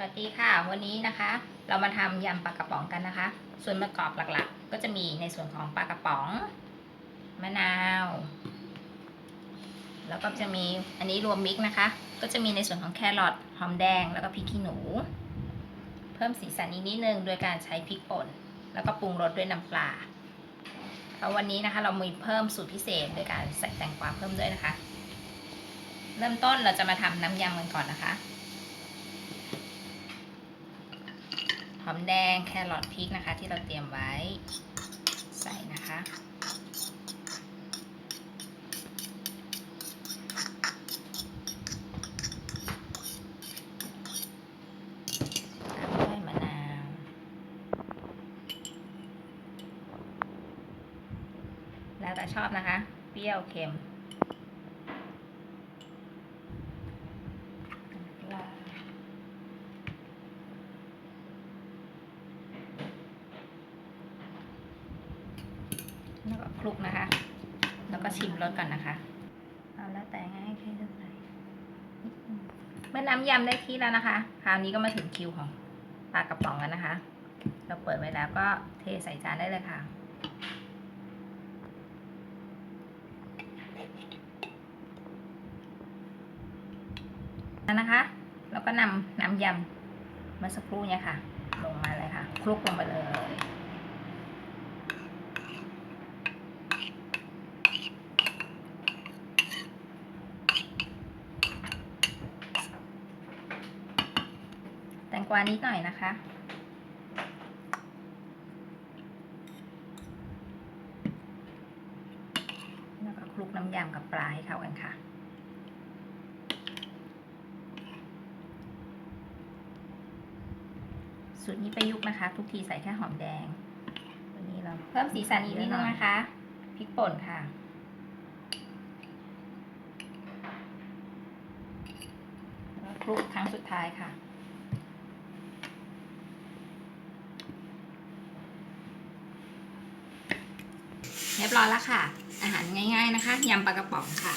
วัสดีค่ะวันนี้นะคะ เรามาทำยำปลากระป๋องกันนะคะ ส่วนประกอบหลักๆ ก็จะมีในส่วนของปลากระป๋อง มะนาว แล้วก็จะมีอันนี้รวมมิกนะคะ ก็จะมีในส่วนของแครอทหอมแดงแล้วก็พริกขี้หนู เพิ่มสีสันอีกนิดนึงโดยการใช้พริกป่น แล้วก็ปรุงรสด้วยน้ำปลาแล้ววันนี้นะคะเรามีเพิ่มสูตรพิเศษโดยการใส่แตงกวาเพิ่มด้วยนะคะ เริ่มต้นเราจะมาทำน้ำยำกันก่อนนะคะ หอมแดงแครอทพริกนะคะ ที่เราเตรียมไว้ใส่นะคะตามด้วยมะนาวแล้วแต่ชอบนะคะ เปรี้ยวเค็มน้ำปลา แล้วก็คลุกนะคะ แล้วก็ชิมรสก่อนนะคะ เอาแล้วแต่ง่ายแค่เท่าไหร่เมื่อน้ำยำได้ที่แล้วนะคะ คราวนี้ก็มาถึงคิวของปลากระป๋องกันนะคะ เราเปิดไว้แล้วก็เทใส่จานได้เลยค่ะแล้วนะคะ แล้วก็นำน้ำยำเมื่อสักครู่เนี่ยค่ะ ลงมาเลยค่ะ คลุกลงไปเลย กว่านิดหน่อยนะคะ แล้วก็คลุกน้ำยำกับปลาให้เข้ากันค่ะสูตรนี้ประยุกต์นะคะ ทุกทีใส่แค่หอมแดงวันนี้เราเพิ่มสีสันอีกนิดนึงนะคะพริกป่นค่ะแล้วคลุกครั้งสุดท้ายค่ะ เรียบร้อยแล้วค่ะ อาหารง่ายๆนะคะยำปลากระป๋องค่ะ